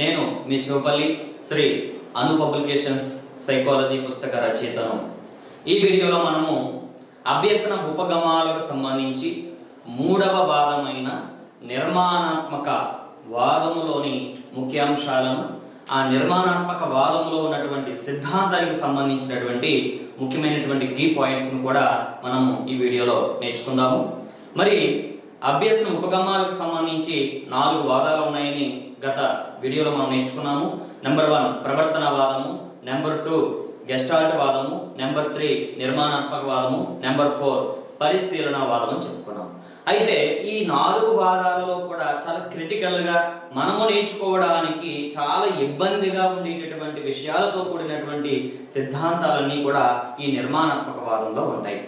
నేను మీ Shivapalli Shri Anu publications psychology పుస్తక రచయితను. ఈ వీడియోలో మనము అభ్యసన ఉపగమాలకు సంబంధించి మూడవ వాదమైన నిర్మాణాత్మక వాదములోని ముఖ్యాంశాలను ఆ నిర్మాణాత్మక వాదములో ఉన్నటువంటి సిద్ధాంతానికి సంబంధించినటువంటి ముఖ్యమైనటువంటి కీ పాయింట్స్ను కూడా మనము ఈ వీడియోలో నేర్చుకుందాము. మరి అభ్యసన ఉపగమాలకు సంబంధించి నాలుగు వాదాలు ఉన్నాయని గత వీడియోలో మనం నేర్చుకున్నాము. నెంబర్ వన్ ప్రవర్తన వాదము. నెంబర్ టూ గెస్టాల్ట్ వాదము. నెంబర్ త్రీ నిర్మాణాత్మక వాదము. నెంబర్ ఫోర్ పరిశీలన వాదము చెప్పుకున్నాము అయితే ఈ నాలుగు వాదాలలో కూడా చాలా క్రిటికల్గా మనము నేర్చుకోవడానికి చాలా ఇబ్బందిగా ఉండేటటువంటి విషయాలతో కూడినటువంటి సిద్ధాంతాలన్నీ కూడా ఈ నిర్మాణాత్మక వాదంలో ఉంటాయి.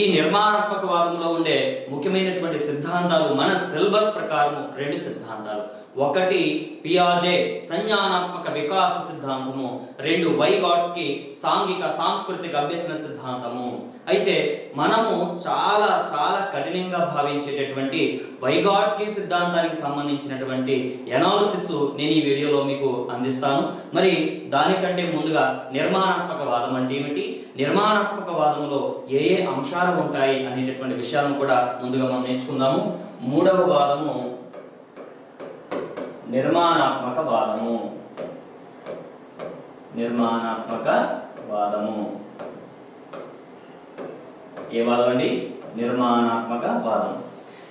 ఈ నిర్మాణాత్మక వాదంలో ఉండే ముఖ్యమైనటువంటి సిద్ధాంతాలు మన సిలబస్ ప్రకారం రెండు సిద్ధాంతాలు. ఒకటి పియాజే సంజ్ఞానాత్మక వికాస సిద్ధాంతము రెండు వైగాట్స్కి సాంఘిక సాంస్కృతిక అభ్యసన సిద్ధాంతము. అయితే మనము చాలా చాలా కఠినంగా భావించేటటువంటి వైగాట్స్కి సిద్ధాంతానికి సంబంధించినటువంటి ఎనాలిసిస్ నేను ఈ వీడియోలో మీకు అందిస్తాను. మరి దానికంటే ముందుగా నిర్మాణాత్మక వాదం అంటే ఏమిటి? నిర్మాణాత్మక వాదంలో ఏ ఏ అంశాలు ఉంటాయి అనేటటువంటి విషయాలను కూడా ముందుగా మనం నేర్చుకుందాము. మూడవ వాదము నిర్మాణాత్మక వాదము నిర్మాణాత్మక వాదము ఏ వాదం అండి? నిర్మాణాత్మక వాదం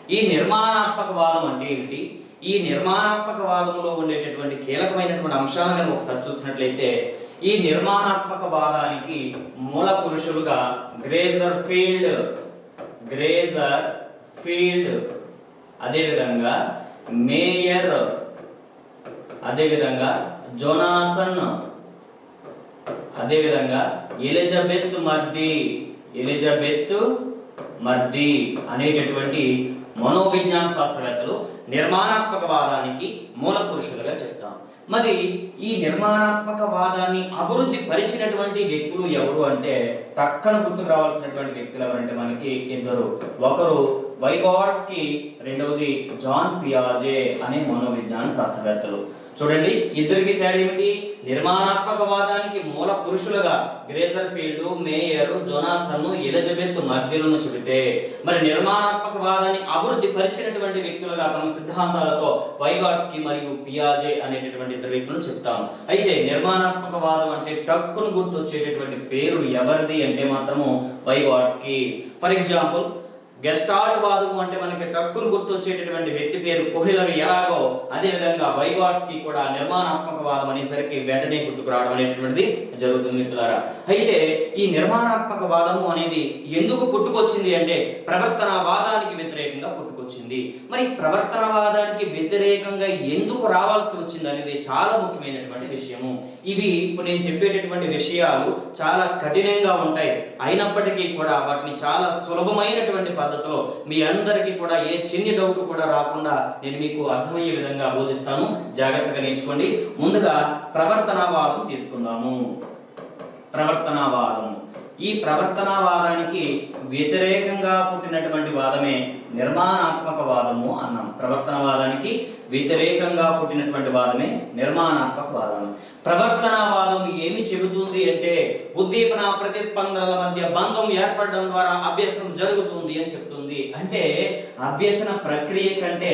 ఈ నిర్మాణాత్మక వాదం అంటే ఏమిటి? ఈ నిర్మాణాత్మక వాదంలో ఉండేటటువంటి కీలకమైనటువంటి అంశాలను కనుక ఒకసారి చూసినట్లయితే ఈ నిర్మాణాత్మక వాదానికి మూల పురుషులుగా గ్రేజర్ ఫీల్డ్ గ్రేజర్ ఫీల్డ్ అదేవిధంగా మేయర్ అదేవిధంగా జోనాసన్. అదేవిధంగా ఎలిజబెత్ మర్ది. ఎలిజబెత్ మర్ది అనేటటువంటి మనోవిజ్ఞాన శాస్త్రవేత్తలు నిర్మాణాత్మక వాదానికి మూల పురుషులుగా చెప్తాం. మరి ఈ నిర్మాణాత్మక వాదాన్ని అభివృద్ధి పరిచినటువంటి వ్యక్తులు ఎవరు అంటే పక్కన గుర్తుకు రావాల్సినటువంటి వ్యక్తులు ఎవరంటే మనకి ఇద్దరు. ఒకరు వైగాట్స్కి రెండవది జాన్ పియాజే అనే మనోవిజ్ఞాన శాస్త్రవేత్తలు. చూడండి ఇద్దరికి తేడా ఏమిటి? నిర్మాణాత్మక వాదానికి మూల పురుషులుగా గ్రేజర్ ఫీల్డ్ మేయర్ జోనాసన్ ఎలిజబెత్ మధ్యలను చెబితే మరి నిర్మాణాత్మక వాదాన్ని అభివృద్ధి పరిచినటువంటి వ్యక్తులుగా తమ సిద్ధాంతాలతో వైగాట్స్కి మరియు పియాజే అనేటటువంటి ఇద్దరు వ్యక్తులను చెప్తాం. అయితే నిర్మాణాత్మక వాదం అంటే టక్కును గుర్తొచ్చేటటువంటి పేరు ఎవరిది అంటే మాత్రము వైగాట్స్కి ఫర్ ఎగ్జాంపుల్ గెస్టాల్ట్ వాదము అంటే మనకి టక్కును గుర్తొచ్చేటటువంటి వ్యక్తి పేరు కోహిలర్ ఎలాగో అదే విధంగా వైగాట్స్కి కూడా నిర్మాణాత్మక వాదం అనేసరికి వెంటనే గుర్తుకు రావడం అనేటటువంటిది జరుగుతుంది మిత్రులారా. అయితే ఈ నిర్మాణాత్మక వాదము అనేది ఎందుకు పుట్టుకొచ్చింది అంటే ప్రవర్తన వాదానికి వ్యతిరేకంగా పుట్టుకొచ్చింది. మరి ప్రవర్తన వాదానికి వ్యతిరేకంగా ఎందుకు రావాల్సి వచ్చింది అనేది చాలా ముఖ్యమైనటువంటి విషయము. ఇవి ఇప్పుడు నేను చెప్పేటటువంటి విషయాలు చాలా కఠినంగా ఉంటాయి. అయినప్పటికీ కూడా వాటిని చాలా సులభమైనటువంటి పద్ధతిలో మీ అందరికీ కూడా ఏ చిన్ని డౌట్ కూడా రాకుండా నేను మీకు అర్థమయ్యే విధంగా బోధిస్తాను. జాగ్రత్తగా నేర్చుకోండి. ముందుగా ప్రవర్తనవాదం తీసుకుందాము. ప్రవర్తనవాదము ఈ ప్రవర్తనవాదానికి వ్యతిరేకంగా పుట్టినటువంటి వాదమే నిర్మాణాత్మకవాదము అన్నాం. ప్రవర్తనవాదానికి వ్యతిరేకంగా పుట్టినటువంటి వాదమే నిర్మాణాత్మక వాదం ప్రవర్తనవాదం ఏమి చెబుతుంది అంటే ఉద్దీపన ప్రతిస్పందనల మధ్య బంధం ఏర్పడడం ద్వారా అభ్యసనం జరుగుతుంది అని చెప్తుంది అంటే అభ్యసన ప్రక్రియ కంటే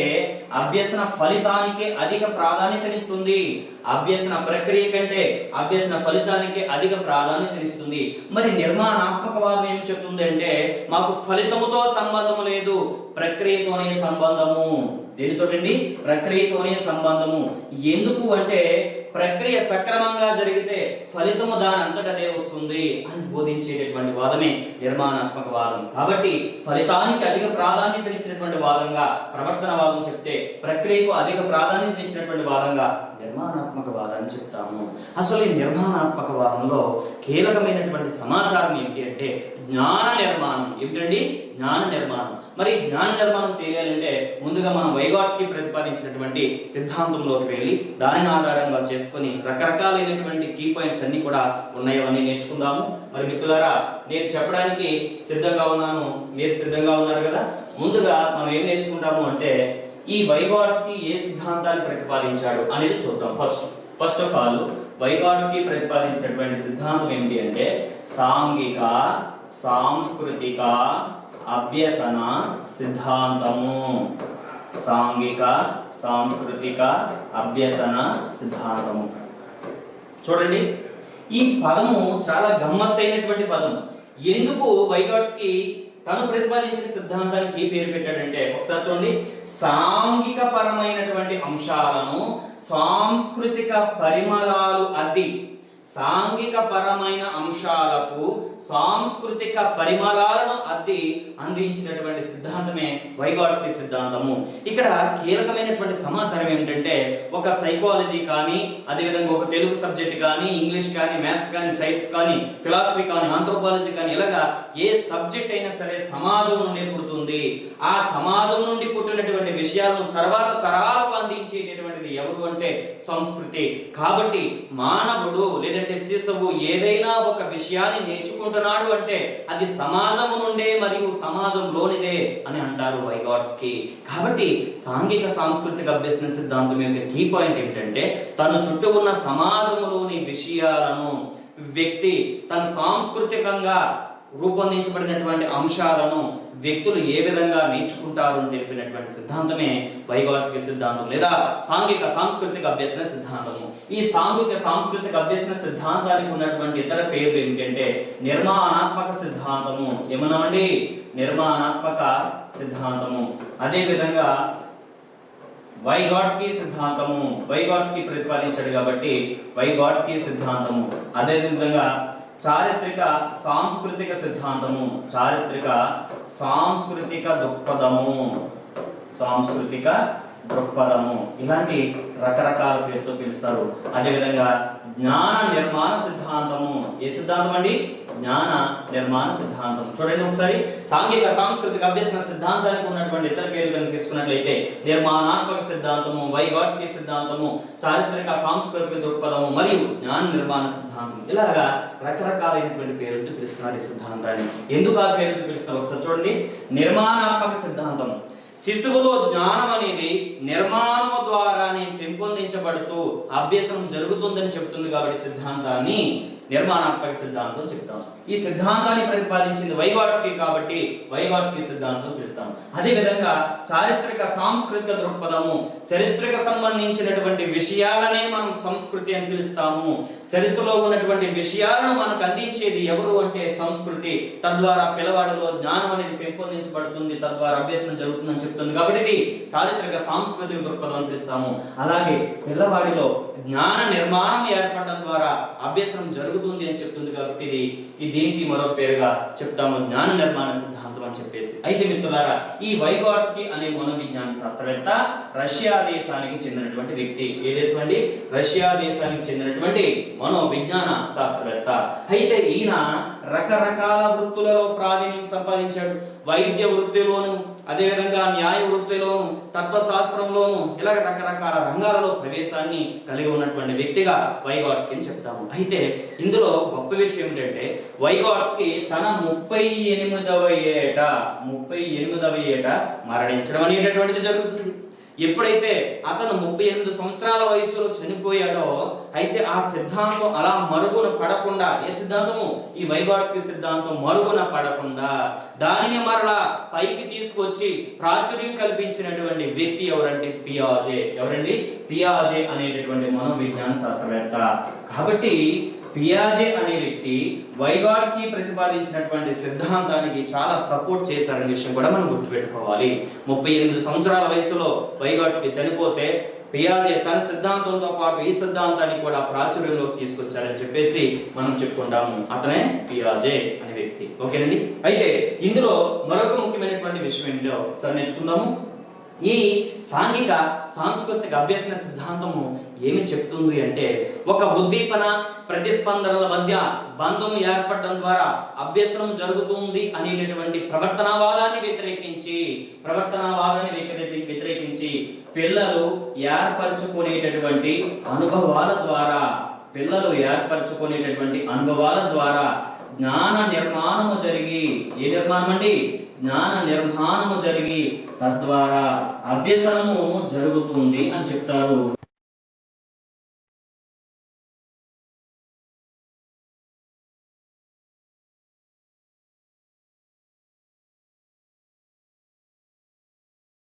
అభ్యసన ఫలితానికి అధిక ప్రాధాన్యతనిస్తుంది. అభ్యసన ప్రక్రియ కంటే అభ్యసన ఫలితానికి అధిక ప్రాధాన్యతనిస్తుంది. మరి నిర్మాణాత్మకవాదం ఏం చెప్తుంది అంటే మాకు ఫలితముతో సంబంధం లేదు. ప్రక్రియతోనే సంబంధము. దేనితోటండి? ప్రక్రియతోనే సంబంధము. ఎందుకు అంటే ప్రక్రియ సక్రమంగా జరిగితే ఫలితము దాని అంతటదే వస్తుంది అని బోధించేటటువంటి వాదమే నిర్మాణాత్మక వాదం. కాబట్టి ఫలితానికి అధిక ప్రాధాన్యతనిచ్చినటువంటి వాదంగా ప్రవర్తన వాదం చెప్తే ప్రక్రియకు అధిక ప్రాధాన్యతనిచ్చినటువంటి వాదంగా నిర్మాణాత్మక వాదాన్ని చెప్తాము. అసలు ఈ నిర్మాణాత్మక వాదంలో కీలకమైనటువంటి సమాచారం ఏంటి అంటే జ్ఞాన నిర్మాణం. ఏమిటండి? జ్ఞాన నిర్మాణం. మరి జ్ఞాన నిర్మాణం తెలియాలంటే ముందుగా మనం వైగాట్స్కి ప్రతిపాదించినటువంటి సిద్ధాంతంలోకి వెళ్ళి దానిని ఆధారంగా చేసుకొని రకరకాలైనటువంటి కీ పాయింట్స్ అన్ని కూడా ఉన్నాయి అవన్నీ నేర్చుకుందాము. మరి మిత్రులారా నేను చెప్పడానికి సిద్ధంగా ఉన్నాను. మీరు సిద్ధంగా ఉన్నారు కదా? ముందుగా మనం ఏం నేర్చుకుంటాము అంటే ఈ వైవార్స్కి ఏ సిద్ధాంతాన్ని ప్రతిపాదించాడు అనేది చూద్దాం ఫస్ట్. ఫస్ట్ ఆఫ్ ఆల్ వైవార్స్కి ప్రతిపాదించినటువంటి సిద్ధాంతం ఏమిటి అంటే సాంఘిక సాంస్కృతిక అభ్యసన సిద్ధాంతము. సాంఘిక సాంస్కృతిక అభ్యసన సిద్ధాంతము. చూడండి ఈ పదము చాలా గమ్మత్తైనటువంటి పదం ఎందుకు వైగాట్స్కి తను ప్రతిపాదించిన సిద్ధాంతానికి ఏ పేరు పెట్టాడంటే ఒకసారి చూడండి సాంఘిక పరమైనటువంటి అంశాలను సాంస్కృతిక పరిమళాలు అతి సాంఘిక పరమైన అంశాలకు సాంస్కృతిక పరిమళాలను అద్ది అందించినటువంటి సిద్ధాంతమే వైగాట్స్కి సిద్ధాంతము. ఇక్కడ కీలకమైనటువంటి సమాచారం ఏమిటంటే ఒక సైకాలజీ కానీ అదేవిధంగా ఒక తెలుగు సబ్జెక్ట్ కానీ ఇంగ్లీష్ కానీ మ్యాథ్స్ కానీ సైన్స్ కానీ ఫిలాసఫీ కానీ ఆంథ్రోపాలజీ కానీ ఇలాగా ఏ సబ్జెక్ట్ అయినా సరే సమాజం నుండి పుడుతుంది. ఆ సమాజం నుండి పుట్టినటువంటి విషయాలను తర్వాత తరాలకు అందించేటటువంటిది ఎవరు అంటే సంస్కృతి. కాబట్టి మానవుడు లేదంటే శిశువు ఏదైనా ఒక విషయాన్ని నేర్చుకుంటున్నాడు అంటే అది సమాజము నుండే మరియు సమాజంలోనిదే అని అంటారు వైగాడ్స్కి. కాబట్టి సాంఘిక సాంస్కృతిక అభ్యసన సిద్ధాంతం యొక్క కీ పాయింట్ ఏమిటంటే తన చుట్టూ ఉన్న సమాజంలోని విషయాలను వ్యక్తి తన సాంస్కృతికంగా రూపొందించబడినటువంటి అంశాలను వ్యక్తులు ఏ విధంగా నేర్చుకుంటారు అని తెలిపినటువంటి సిద్ధాంతమే వైభాషిక సిద్ధాంతం లేదా సాంఘిక సాంస్కృతిక అభ్యసన సిద్ధాంతము. ఈ సాంఘిక సాంస్కృతిక అభ్యసన సిద్ధాంతానికి ఉన్నటువంటి ఇతర పేర్లు ఏమిటంటే నిర్మాణాత్మక సిద్ధాంతము. ఏమన్నామండి? నిర్మాణాత్మక సిద్ధాంతము. అదేవిధంగా వైగాడ్స్కి వైగాట్స్కి సిద్ధాంతము. వైగాడ్స్కి ప్రతిపాదించాడు కాబట్టి వైగాట్స్కి సిద్ధాంతము. అదే విధంగా చారిత్రక సాంస్కృతిక సిద్ధాంతము చారిత్రక సాంస్కృతిక దృక్పథము. సాంస్కృతిక దృక్పథము. ఇలాంటి రకరకాల పేరుతో పిలుస్తారు. అదేవిధంగా జ్ఞాన నిర్మాణ సిద్ధాంతము. ఏ సిద్ధాంతం అండి? జ్ఞాన నిర్మాణ సిద్ధాంతం. చూడండి ఒకసారి. సాంఘిక సాంస్కృతిక అభ్యసన సిద్ధాంతానికి ఉన్నటువంటి ఇతర పేర్లను తీసుకున్నట్లయితే నిర్మాణాత్మక సిద్ధాంతము వైవార్షిక సిద్ధాంతము చారిత్రక సాంస్కృతిక దృక్పథము మరియు జ్ఞాన నిర్మాణ సిద్ధాంతం. ఇలాగా రకరకాలైనటువంటి పేర్లతో పిలుస్తున్నారు ఈ సిద్ధాంతాన్ని. ఎందుకు ఆ పేరుతో పిలుస్తున్నారు? ఒకసారి చూడండి. నిర్మాణాత్మక సిద్ధాంతం. శిశువులో జ్ఞానం అనేది నిర్మాణము ద్వారానే పెంపొందించబడుతూ అభ్యసనం జరుగుతుందని చెప్తుంది కాబట్టి సిద్ధాంతాన్ని నిర్మాణాత్మక సిద్ధాంతం చెప్తాం. ఈ సిద్ధాంతాన్ని ప్రతిపాదించింది వైగాట్స్కి కాబట్టి వైగాట్స్కి సిద్ధాంతం పిలుస్తాం. అదే విధంగా చారిత్రక సాంస్కృతిక దృక్పథము చరిత్రకు సంబంధించినటువంటి విషయాలనే మనం సంస్కృతి అని పిలుస్తాము. చరిత్రలో ఉన్నటువంటి విషయాలను మనకు అందించేది ఎవరు అంటే సంస్కృతి. తద్వారా పిల్లవాడిలో జ్ఞానం అనేది పెంపొందించబడుతుంది తద్వారా అభ్యసనం జరుగుతుందని చెప్తుంది. కాబట్టి ఇది చారిత్రక సాంస్కృతిక దృక్పథం పిలుస్తాము. అలాగే పిల్లవాడిలో జ్ఞాన నిర్మాణం ఏర్పడడం ద్వారా అభ్యసనం జరుగుతుంది అని చెప్తుంది కాబట్టి ఇది దీనికి మరో పేరుగా చెప్తాము. జ్ఞాన నిర్మాణ సిద్ధాంతం. అని చెప్పేసి. అయితే మిత్రులారా ఈ వైగాట్స్కి అనే మనోవిజ్ఞాన శాస్త్రవేత్త రష్యా దేశానికి చెందినటువంటి వ్యక్తి. ఏ దేశం అండి? రష్యా దేశానికి చెందినటువంటి మనోవిజ్ఞాన శాస్త్రవేత్త. అయితే ఈయన రకరకాల వృత్తులలో ప్రావీణ్యం సంపాదించాడు. వైద్య వృత్తిలోను అదేవిధంగా న్యాయ వృత్తిలోను తత్వశాస్త్రంలోను ఇలాగ రకరకాల రంగాలలో ప్రవేశాన్ని కలిగి ఉన్నటువంటి వ్యక్తిగా వైగాట్స్కి అని చెప్తాము. అయితే ఇందులో గొప్ప విషయం ఏంటంటే వైగాడ్స్కి తన ముప్పై ఎనిమిదవ ఏట ముప్పై ఎనిమిదవ ఏట మరణించడం అనేటటువంటిది జరుగుతుంది. ఎప్పుడైతే అతను ముప్పై ఎనిమిది సంవత్సరాల వయసులో చనిపోయాడో అయితే ఆ సిద్ధాంతం అలా మరుగున పడకుండా ఏ సిద్ధాంతము? ఈ వైగాట్స్కి సిద్ధాంతం మరుగున పడకుండా దానిని మరలా పైకి తీసుకొచ్చి ప్రాచుర్యం కల్పించినటువంటి వ్యక్తి ఎవరంటే పియాజే. ఎవరండి? పియాజే అనేటటువంటి మనోవిజ్ఞాన శాస్త్రవేత్త. కాబట్టి పియాజే అనే వ్యక్తి వైగాట్స్కి ప్రతిపాదించినటువంటి సిద్ధాంతానికి చాలా సపోర్ట్ చేశారనే విషయం కూడా మనం గుర్తుపెట్టుకోవాలి. ముప్పై ఎనిమిది సంవత్సరాల వయసులో వైగాట్స్కి చనిపోతే పియాజే తన సిద్ధాంతంతో పాటు ఈ సిద్ధాంతాన్ని కూడా ప్రాచుర్యంలోకి తీసుకొచ్చారని చెప్పేసి మనం చెప్పుకుంటాము. అతనే పియాజే అనే వ్యక్తి. ఓకేనండి? అయితే ఇందులో మరొక ముఖ్యమైనటువంటి విషయం ఏంటో సరే నేర్చుకుందాము. ఈ సాంఘిక సాంస్కృతిక అభ్యసన సిద్ధాంతము ఏమి చెప్తుంది అంటే ఒక ఉద్దీపన ప్రతిస్పందనల మధ్య బంధం ఏర్పడడం ద్వారా అభ్యసనం జరుగుతుంది అనేటటువంటి ప్రవర్తనవాదాన్ని వ్యతిరేకించి ప్రవర్తనవాదాన్ని వ్యతిరేకించి పిల్లలు ఏర్పరచుకునేటటువంటి అనుభవాల ద్వారా పిల్లలు ఏర్పరచుకునేటటువంటి అనుభవాల ద్వారా జ్ఞాన నిర్మాణము జరిగి ఏ నిర్మాణం అండి? జ్ఞాన నిర్మాణము జరిగి తద్వారా అభ్యసనము జరుగుతుంది అని చెప్తారు.